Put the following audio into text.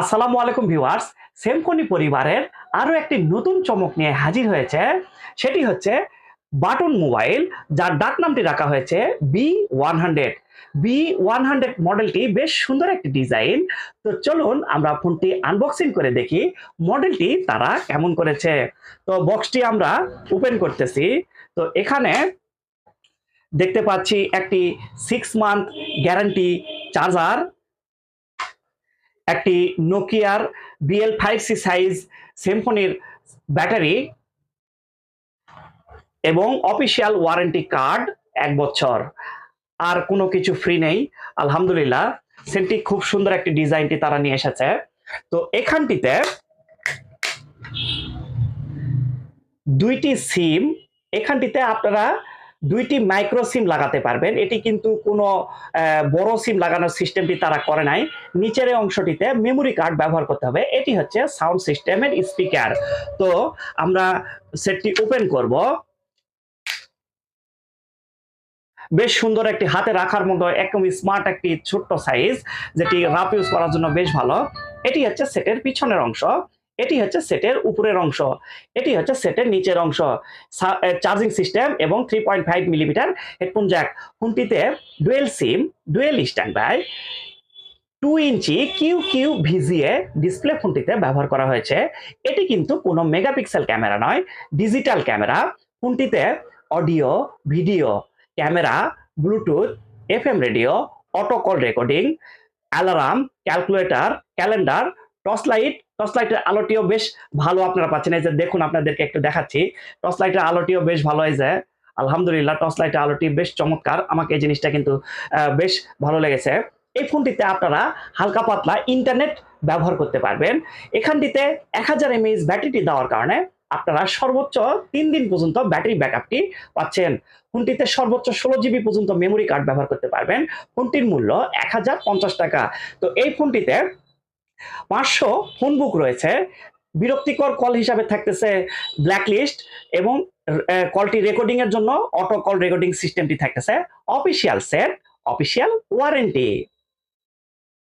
আসসালামু আলাইকুম ভিউয়ার্স সেমফনি পরিবারের আরও একটি নতুন চমক নিয়ে হাজির হয়েছে। সেটি হচ্ছে বাটন মোবাইল, যার ডাক নামটি রাখা হয়েছে B one hundred B one hundred মডেলটি বেশ সুন্দর একটি ডিজাইন। তো চলুন আমরা ফোনটি আনবক্সিং করে দেখি মডেলটি তারা কেমন করেছে। তো বক্সটি আমরা ওপেন করতেছি। তো এখানে দেখতে পাচ্ছি একটি সিক্স মান্থ গ্যারান্টি চার্জার একটি নোকিয়ার বিএল ফাইভ সি সাইজ সিম্ফনির ব্যাটারি এবং অফিসিয়াল ওয়ারেন্টি কার্ড এক বছর। আর কোনো কিছু ফ্রি নেই। আলহামদুলিল্লাহ। সেটি খুব সুন্দর একটি ডিজাইনটি তারা নিয়ে এসেছে। তো এখানটিতে দুইটি সিম এখানটিতে আপনারা দুইটি মাইক্রো সিম লাগাতে পারবেন। এটি কিন্তু কোনো বড় সিম লাগানোর সিস্টেমটি তারা করে নাই। নিচের অংশটিতে মেমোরি কার্ড ব্যবহার করতে হবে। এটি হচ্ছে সাউন্ড সিস্টেমের স্পিকার তো আমরা সেটটি ওপেন করব। বেশ সুন্দর একটি হাতে রাখার মতো, একদম স্মার্ট একটি ছোট্ট সাইজ যেটি রাফ ইউজ করার জন্য বেশ ভালো। এটি হচ্ছে সেটের পিছনের অংশ। এটি হচ্ছে সেটের উপরের অংশ। এটি হচ্ছে সেটের নিচের অংশ। চার্জিং সিস্টেম এবং three point five millimetre headphone jack ফোনটিতে dual SIM dual standby two inch Q Q VGA display ফোনটিতে ব্যবহার করা হয়েছে। এটি কিন্তু কোনো মেগাপিক্সেল ক্যামেরা নয় ডিজিটাল ক্যামেরা ফোনটিতে audio video camera bluetooth F M radio auto call recording alarm calculator calendar torch light torch লাইটের আলোটিও বেশ ভালো আপনারা পাচ্ছেন। এই যে দেখুন আপনাদেরকে একটু দেখাচ্ছি। টর্চ লাইটের আলোটিও বেশ ভালো হয়েছে আলহামদুলিল্লাহ টর্চ লাইটের আলোটি বেশ চমৎকার। আমাকে এই জিনিসটা কিন্তু বেশ ভালো লেগেছে। এই ফোনটিতে আপনারা হালকা পাতলা ইন্টারনেট ব্যবহার করতে পারবেন। এখানটিতে এক হাজার এমএইচ ব্যাটারিটি দেওয়ার কারণে আপনারা সর্বোচ্চ তিন দিন পর্যন্ত ব্যাটারি ব্যাকআপটি পাচ্ছেন। ফোনটিতে সর্বোচ্চ ষোলো জিবি পর্যন্ত মেমোরি কার্ড ব্যবহার করতে পারবেন। ফোনটির মূল্য এক হাজার পঞ্চাশ টাকা। তো এই ফোনটিতে পাঁচশো ফোন বুক রয়েছে। বিরক্তিকর কল হিসাবে থাকতেছে ব্ল্যাকলিস্ট এবং কলটি রেকর্ডিং এর জন্য অটো কল রেকর্ডিং সিস্টেমটি থাকতেছে। Official set official warranty